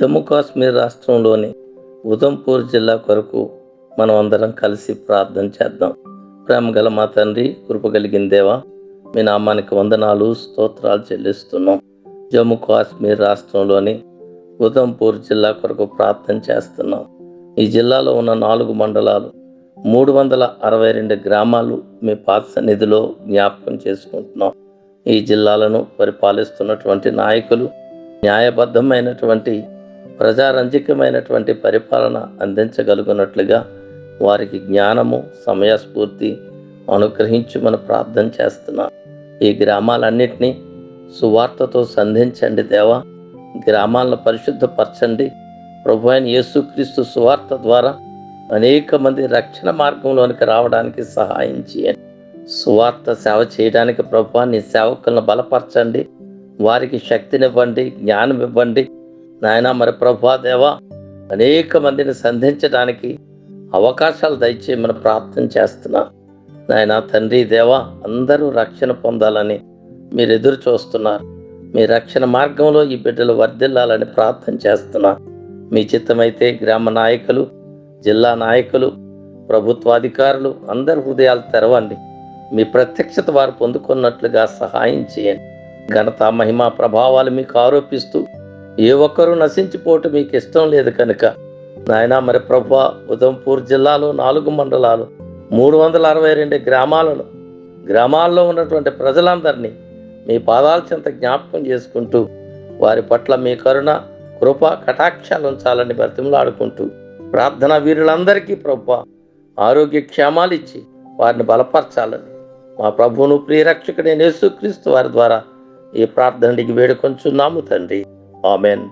జమ్మూ కాశ్మీర్ రాష్ట్రంలోని ఉదంపూర్ జిల్లా కొరకు మనం అందరం కలిసి ప్రార్థన చేద్దాం. ప్రేమ గల మా తండ్రి కృప దేవా మీ నామానికి వందనాలు స్తోత్రాలు చెల్లిస్తున్నాం. జమ్మూ కాశ్మీర్ రాష్ట్రంలోని ఉదంపూర్ జిల్లా కొరకు ప్రార్థన చేస్తున్నాం. ఈ జిల్లాలో ఉన్న నాలుగు మండలాలు మూడు వందల అరవై రెండు గ్రామాలు మీ పాత సన్నిధిలో జ్ఞాపకం చేసుకుంటున్నాం. ఈ జిల్లాలను పరిపాలిస్తున్నటువంటి నాయకులు న్యాయబద్ధమైనటువంటి ప్రజారంజకమైనటువంటి పరిపాలన అందించగలుగునట్లుగా వారికి జ్ఞానము సమయస్ఫూర్తి అనుగ్రహించుమని ప్రార్థన చేస్తున్నాం. ఈ గ్రామాలన్నింటినీ సువార్తతో సంధించండి దేవా. గ్రామాలను పరిశుద్ధపరచండి. ప్రభు అయిన యేసుక్రీస్తు సువార్త ద్వారా అనేక మంది రక్షణ మార్గంలోనికి రావడానికి సహాయం చేయండి. సువార్త సేవ చేయడానికి ప్రభు నీ సేవకులను బలపరచండి. వారికి శక్తినివ్వండి జ్ఞానం ఇవ్వండి నాయన మరి ప్రభా దేవ అనేక మందిని సంధించడానికి అవకాశాలు దయచేయమని ప్రార్థన చేస్తున్నా. నాయన తండ్రి దేవా అందరూ రక్షణ పొందాలని మీరు ఎదురు చూస్తున్నారు. మీ రక్షణ మార్గంలో ఈ బిడ్డలు వర్ధిల్లాలని ప్రార్థన చేస్తున్నా. మీ చిత్తమైతే గ్రామ నాయకులు జిల్లా నాయకులు ప్రభుత్వాధికారులు అందరి హృదయాలు తెరవండి. మీ ప్రత్యక్షత వారు పొందుకున్నట్లుగా సహాయం చేయండి. ఘనత మహిమ ప్రభావాలు మీకు ఆరోపిస్తూ ఏ ఒక్కరూ నశించిపోవటం మీకు ఇష్టం లేదు కనుక. నాయన మరి ప్రభు ఉదంపూర్ జిల్లాలో నాలుగు మండలాలు మూడు వందల అరవై రెండు గ్రామాలను గ్రామాల్లో ఉన్నటువంటి ప్రజలందరినీ మీ పాదాల చెంత జ్ఞాపకం చేసుకుంటూ వారి పట్ల మీ కరుణ కృప కటాక్షాలు ఉంచాలని బ్రతిమలాడుకుంటూ ప్రార్థన వీరులందరికీ ప్రభు ఆరోగ్య క్షేమాలు ఇచ్చి వారిని బలపరచాలని మా ప్రభువును ప్రియరక్షకుడైన యేసుక్రీస్తు వారి ద్వారా ఈ ప్రార్థనకి వేడుకొంచున్నాము తండ్రి. ఆమెన్